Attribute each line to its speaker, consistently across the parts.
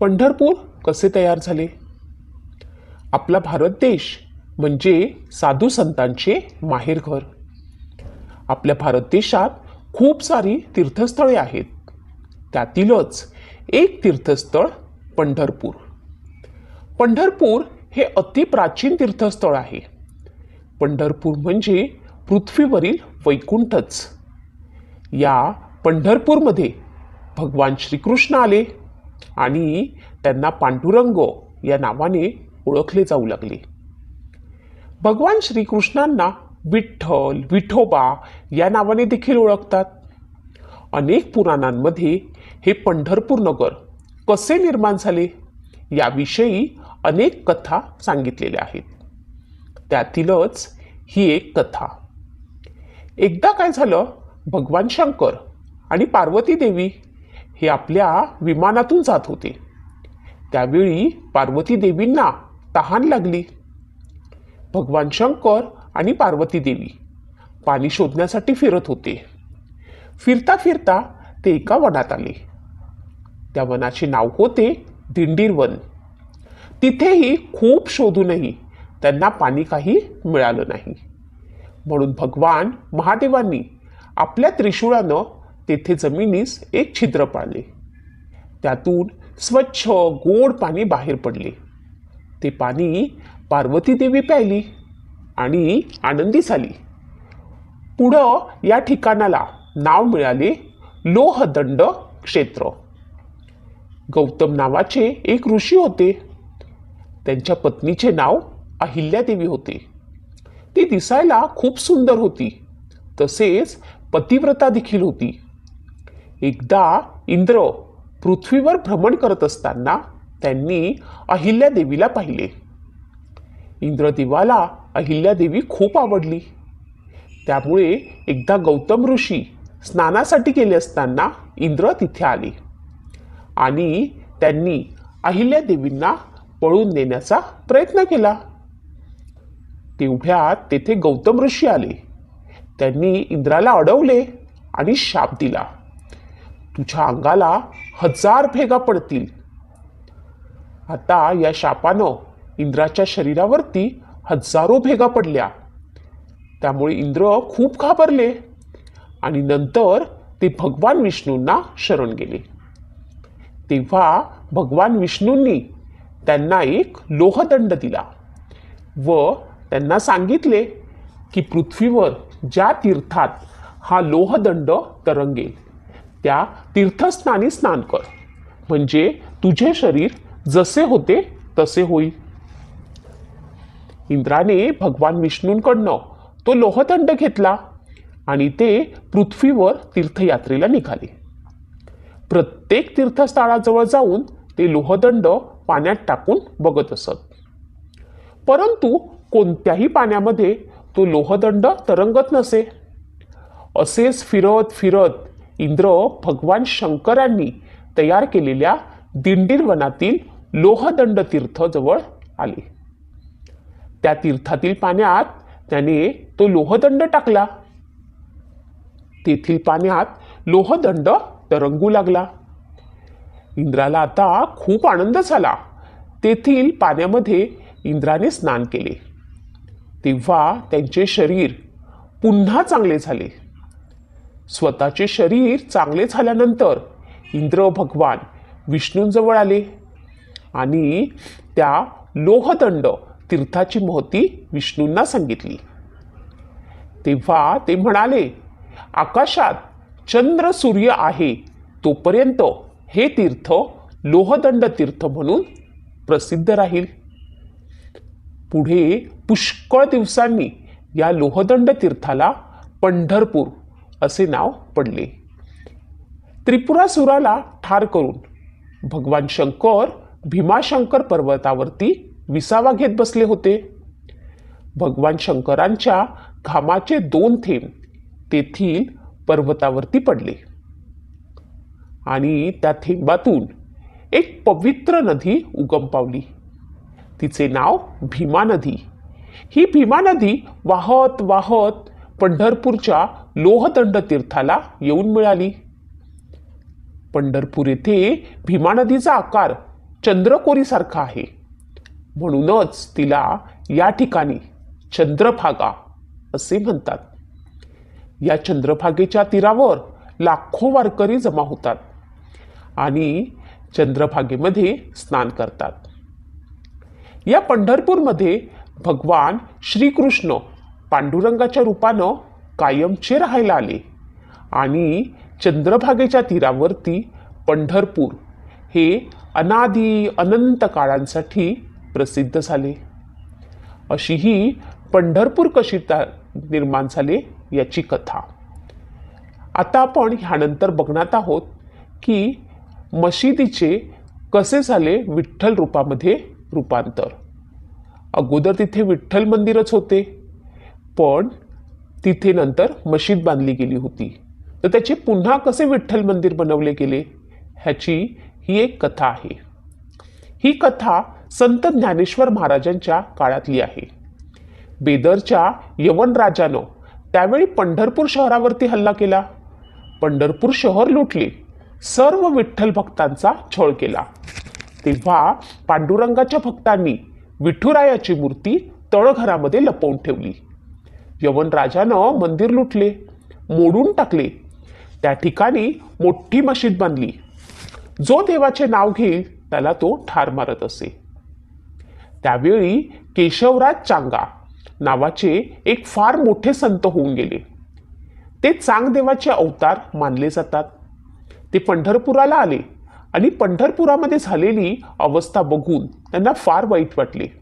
Speaker 1: पंढरपूर कसे तयार झाले? आपला भारत देश म्हणजे साधू संतांचे माहेरघर. आपल्या भारत देशात खूप सारी तीर्थस्थळे आहेत. त्यातीलच एक तीर्थस्थळ पंढरपूर. पंढरपूर हे अतिप्राचीन तीर्थस्थळ आहे. पंढरपूर म्हणजे पृथ्वीवरील वैकुंठच. या पंढरपूरमध्ये भगवान श्रीकृष्ण आले. आणि त्यांना पांडुरंग या नावाने ओळखले जाऊ लागले. भगवान श्रीकृष्णांना विठ्ठल विठोबा या नावाने देखील ओळखतात. अनेक पुराणांमध्ये हे पंढरपूर नगर कसे निर्माण झाले याविषयी अनेक कथा सांगितलेल्या आहेत. त्यातीलच ही एक कथा. एकदा काय झालं भगवान शंकर आणि पार्वती देवी हे आपल्या विमानातून जात होते. त्यावेळी पार्वती देवींना तहान लागली. भगवान शंकर आणि पार्वती देवी पाणी शोधण्यासाठी फिरत होते. फिरता फिरता ते एका वनात आले. त्या वनाचे नाव होते दिंडीर वन. तिथेही खूप शोधूनही त्यांना पाणी काही मिळालं नाही. म्हणून भगवान महादेवांनी आपल्या त्रिशूळानं तेथे जमिनीस एक छिद्र पाडले त्यातून स्वच्छ गोड पाणी बाहेर पडले. ते पाणी पार्वती देवी प्यायली आणि आनंदी झाली पुढं या ठिकाणाला नाव मिळाले लोहदंड क्षेत्र. गौतम नावाचे एक ऋषी होते. त्यांच्या पत्नीचे नाव अहिल्यादेवी होते. ती दिसायला खूप सुंदर होती. तसेच पतिव्रता देखील होती. एकदा इंद्र पृथ्वीवर भ्रमण करत असताना त्यांनी अहिल्यादेवीला पाहिले. इंद्रदेवाला अहिल्यादेवी खूप आवडली. त्यामुळे एकदा गौतम ऋषी स्नानासाठी गेले असताना इंद्र तिथे आले आणि त्यांनी अहिल्यादेवींना पळून नेण्याचा प्रयत्न केला. तेवढ्यात तेथे गौतम ऋषी आले. त्यांनी इंद्राला अडवले आणि शाप दिला. तुझ्या अंगाला हजार भेगा पडतील. आता या शापानं इंद्राच्या शरीरावरती हजारो भेगा पडल्या. त्यामुळे इंद्र खूप घाबरले आणि नंतर ते भगवान विष्णूंना शरण गेले. तेव्हा भगवान विष्णूंनी त्यांना एक लोहदंड दिला व त्यांना सांगितले की पृथ्वीवर ज्या तीर्थात हा लोहदंड तरंगेल. त्या तीर्थस्नानी स्नान कर. म्हणजे तुझे शरीर जसे होते तसे होईल. इंद्राने भगवान विष्णूंकडनं तो लोहदंड घेतला आणि ते पृथ्वीवर तीर्थयात्रेला निघाले. प्रत्येक तीर्थस्थळाजवळ जाऊन ते लोहदंड पाण्यात टाकून बघत असत. परंतु कोणत्याही पाण्यामध्ये तो लोहदंड तरंगत नसे. असेच फिरत फिरत इंद्र भगवान शंकरांनी तयार केलेल्या दिंडीर वनातील लोहदंड तीर्थजवळ आले. त्या तीर्थातील पाण्यात त्याने तो लोहदंड टाकला. तेथील पाण्यात लोहदंड तरंगू लागला. इंद्राला आता खूप आनंद झाला. तेथील पाण्यामध्ये इंद्राने स्नान केले. तेव्हा त्यांचे शरीर पुन्हा चांगले झाले. स्वतःचे शरीर चांगले झाल्यानंतर इंद्र भगवान विष्णूंजवळ आले आणि त्या लोहदंड तीर्थाची महती विष्णूंना सांगितली. तेव्हा ते म्हणाले आकाशात चंद्र सूर्य आहे तोपर्यंत हे तीर्थ लोहदंड तीर्थ म्हणून प्रसिद्ध राहील. पुढे पुष्कळ दिवसांनी या लोहदंड तीर्थाला पंढरपूर असे नाव पडले. त्रिपुरासुराला ठार करून भगवान शंकर भीमाशंकर पर्वतावरती विसावा घेत बसले होते. भगवान शंकरांच्या घामाचे दोन थेंब तेथील पर्वतावरती पडले. आणि त्या थेंबातून एक पवित्र नदी उगम पावली. तिचे नाव भीमा नदी. ही भीमा नदी वाहत वाहत पंढरपूरच्या लोहदंड तीर्थाला येऊन मिळाली. पंढरपूर येथे भीमा नदीचा आकार चंद्रकोरीसारखा आहे. म्हणूनच तिला या ठिकाणी चंद्रभागा असे म्हणतात. या चंद्रभागेच्या तीरावर लाखो वारकरी जमा होतात आणि चंद्रभागेमध्ये स्नान करतात. या पंढरपूरमध्ये भगवान श्रीकृष्ण पांडुरंगाच्या रूपानं कायमचे राहायला आले. आणि चंद्रभागेच्या तीरावरती पंढरपूर हे अनादी अनंत काळांसाठी प्रसिद्ध झाले. अशी ही पंढरपूर कशी निर्माण झाले याची कथा. आता आपण ह्यानंतर बघणार आहोत की मशिदीचे कसे झाले विठ्ठल रूपामध्ये रूपांतर. अगोदर तिथे विठ्ठल मंदिरच होते पण तिथे नंतर मशीद बांधली गेली होती. तर त्याचे पुन्हा कसे विठ्ठल मंदिर बनवले गेले? ह्याची ही एक कथा आहे. ही कथा संत ज्ञानेश्वर महाराजांच्या काळातली आहे. बेदरच्या यवन राजानं त्यावेळी पंढरपूर शहरावरती हल्ला केला. पंढरपूर शहर लुटले. सर्व विठ्ठल भक्तांचा छळ केला. तेव्हा पांडुरंगाच्या भक्तांनी विठुरायाची मूर्ती तळघरामध्ये लपवून ठेवली. यवन राजानं मंदिर लुटले मोडून टाकले. त्या ठिकाणी मोठी मशीद बांधली. जो देवाचे नाव घेईल त्याला तो ठार मारत असे. त्यावेळी केशवराज चांगा नावाचे एक फार मोठे संत होऊन गेले. ते चांगदेवाचे अवतार मानले जातात. ते पंढरपुराला आले आणि पंढरपुरामध्ये झालेली अवस्था बघून त्यांना फार वाईट वाटले.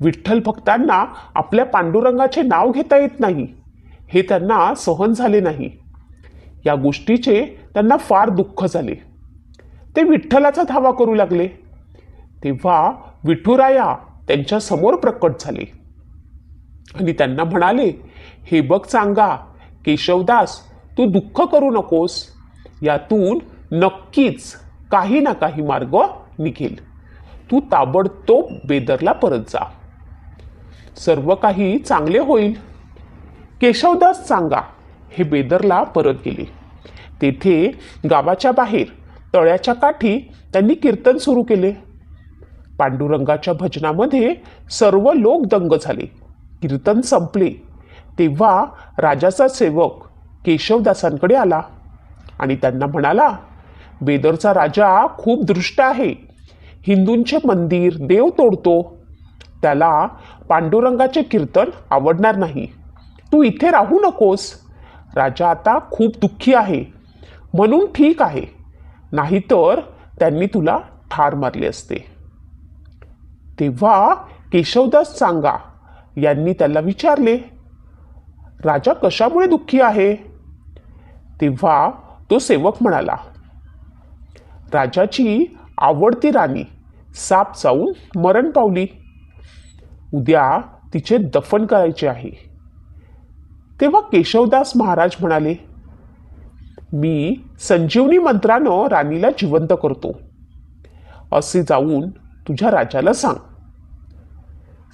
Speaker 1: विठ्ठल भक्तांना आपल्या पांडुरंगाचे नाव घेता येत नाही. हे त्यांना सहन झाले नाही. या गोष्टीचे त्यांना फार दुःख झाले. ते विठ्ठलाचा धावा करू लागले. तेव्हा विठुराया त्यांच्यासमोर प्रकट झाले. आणि त्यांना म्हणाले हे बघ सांगा केशवदास तू दुःख करू नकोस. यातून नक्कीच काही ना काही मार्ग निघेल. तू ताबडतोब बेदरला परत जा. सर्व काही चांगले होईल. केशवदास सांगा हे बेदरला परत गेले. तेथे गावाच्या बाहेर तळ्याच्या काठी त्यांनी कीर्तन सुरू केले. पांडुरंगाच्या भजनामध्ये सर्व लोक दंग झाले. कीर्तन संपले. तेव्हा राजाचा सेवक केशवदासांकडे आला आणि त्यांना म्हणाला बेदरचा राजा खूप दृष्ट आहे. हिंदूंचे मंदिर देव तोडतो. त्याला पांडुरंगाचे कीर्तन आवडणार नाही. तू इथे राहू नकोस. राजा आता खूप दुःखी आहे. म्हणून ठीक आहे. नाहीतर त्यांनी तुला ठार मारले असते. तेव्हा केशवदास सांगा यांनी त्याला विचारले राजा कशामुळे दुःखी आहे? तेव्हा तो सेवक म्हणाला राजाची आवडती राणी साप चावून मरण पावली. उद्या तिचे दफन करायचे आहे. तेव्हा केशवदास महाराज म्हणाले मी संजीवनी मंत्रानं राणीला जिवंत करतो. असे जाऊन तुझ्या राजाला सांग.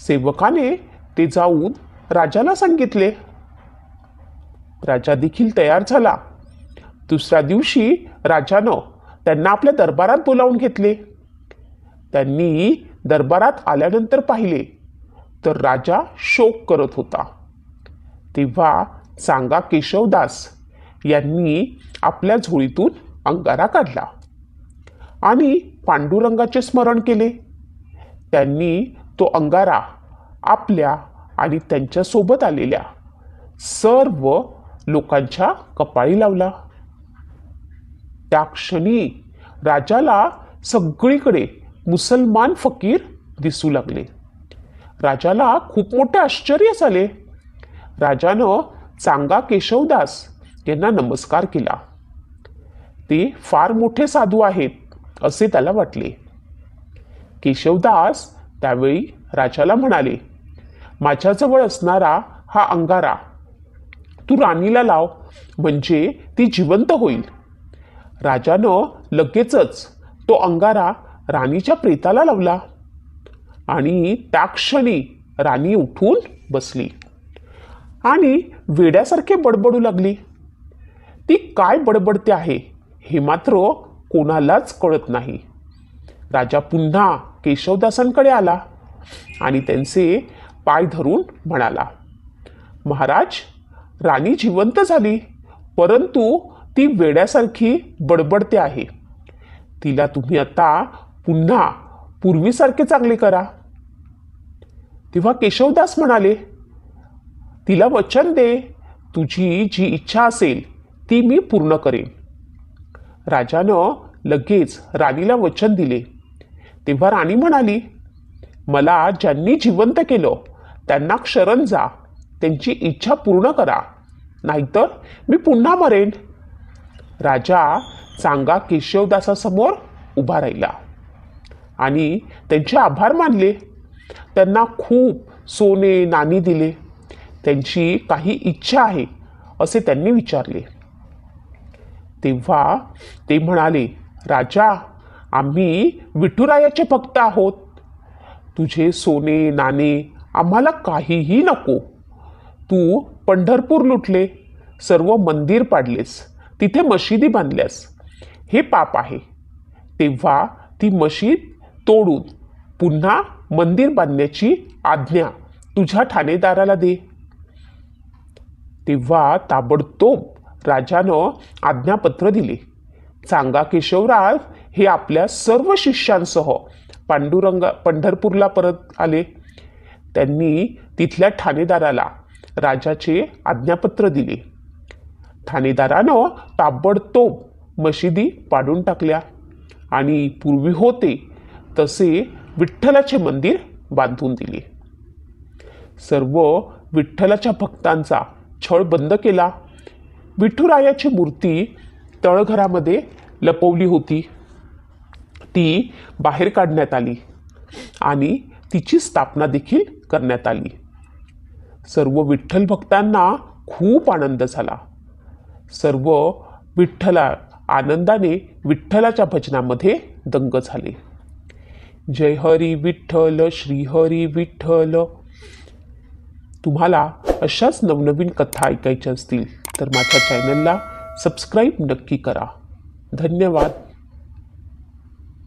Speaker 1: सेवकाने ते जाऊन राजाला सांगितले राजा देखील तयार झाला. दुसऱ्या दिवशी राजानं त्यांना आपल्या दरबारात बोलावून घेतले. त्यांनी दरबारात आल्यानंतर पाहिले. तर राजा शोक करत होता. तेव्हा सांगा केशवदास यांनी आपल्या झोळीतून अंगारा काढला आणि पांडुरंगाचे स्मरण केले. त्यांनी तो अंगारा आपल्या आणि त्यांच्यासोबत आलेल्या सर्व लोकांच्या कपाळी लावला. त्या क्षणी राजाला सगळीकडे मुसलमान फकीर दिसू लागले. राजाला खूप मोठे आश्चर्य झाले. राजानं चांगा केशवदास यांना नमस्कार केला. ते फार मोठे साधू आहेत असे त्याला वाटले. केशवदास त्यावेळी राजाला म्हणाले माझ्याजवळ असणारा हा अंगारा तू राणीला लाव म्हणजे ती जिवंत होईल. राजानं लगेचच तो अंगारा राणीच्या प्रेताला लावला. आणि त्या क्षणी राणी उठून बसली आणि वेड्यासारखे बडबडू लागली. ती काय बडबडते आहे हे मात्र कोणालाच कळत नाही. राजा पुन्हा केशवदासांकडे आला आणि त्यांचे पाय धरून म्हणाला महाराज राणी जिवंत झाली परंतु ती वेड्यासारखी बडबडते आहे. तिला तुम्ही आता पुन्हा पूर्वीसारखे चांगले करा. तेव्हा केशवदास म्हणाले तिला वचन दे. तुझी जी इच्छा असेल ती मी पूर्ण करेन. राजानं लगेच राणीला वचन दिले. तेव्हा राणी म्हणाली मला ज्यांनी जिवंत केलं त्यांना क्षरण जा. त्यांची इच्छा पूर्ण करा. नाहीतर मी पुन्हा मरेन. राजा चांगा केशवदासासमोर उभा राहिला. आणि त्यांचे आभार मानले. त्यांना खूप सोने नाणी दिले. त्यांची काही इच्छा आहे असे त्यांनी विचारले. तेव्हा ते म्हणाले राजा आम्ही विठुरायाचे भक्त आहोत. तुझे सोने नाणे आम्हाला काहीही नको. तू पंढरपूर लुटले सर्व मंदिर पाडलेस तिथे मशिदी बांधल्यास. हे पाप आहे. तेव्हा ती मशीद तोडून पुन्हा मंदिर बांधण्याची आज्ञा तुझ्या ठाणेदाराला दे. तेव्हा ताबडतोब राजानं आज्ञापत्र दिले. चांगा केशवराज हे आपल्या सर्व शिष्यांसह पांडुरंगा पंढरपूरला परत आले. त्यांनी तिथल्या ठाणेदाराला राजाचे आज्ञापत्र दिले. ठाणेदारानं ताबडतोब मशिदी पाडून टाकल्या आणि पूर्वी होते तसे विठ्ठलाचे मंदिर बांधून दिले. सर्व विठ्ठलाच्या भक्तांचा छळ बंद केला. विठुरायाची मूर्ती तळघरामध्ये लपवली होती. ती बाहेर काढण्यात आली आणि तिची स्थापना देखील करण्यात आली. सर्व विठ्ठल भक्तांना खूप आनंद झाला. सर्व विठ्ठला आनंदाने विठ्ठलाच्या भजनामध्ये दंग झाले. जय हरी विठ्ठल श्रीहरी विठ्ठल. तुम्हाला अशाच नवनवीन कथा ऐकायच्या असतील तर माझ्या चॅनलला सबस्क्राईब नक्की करा. धन्यवाद.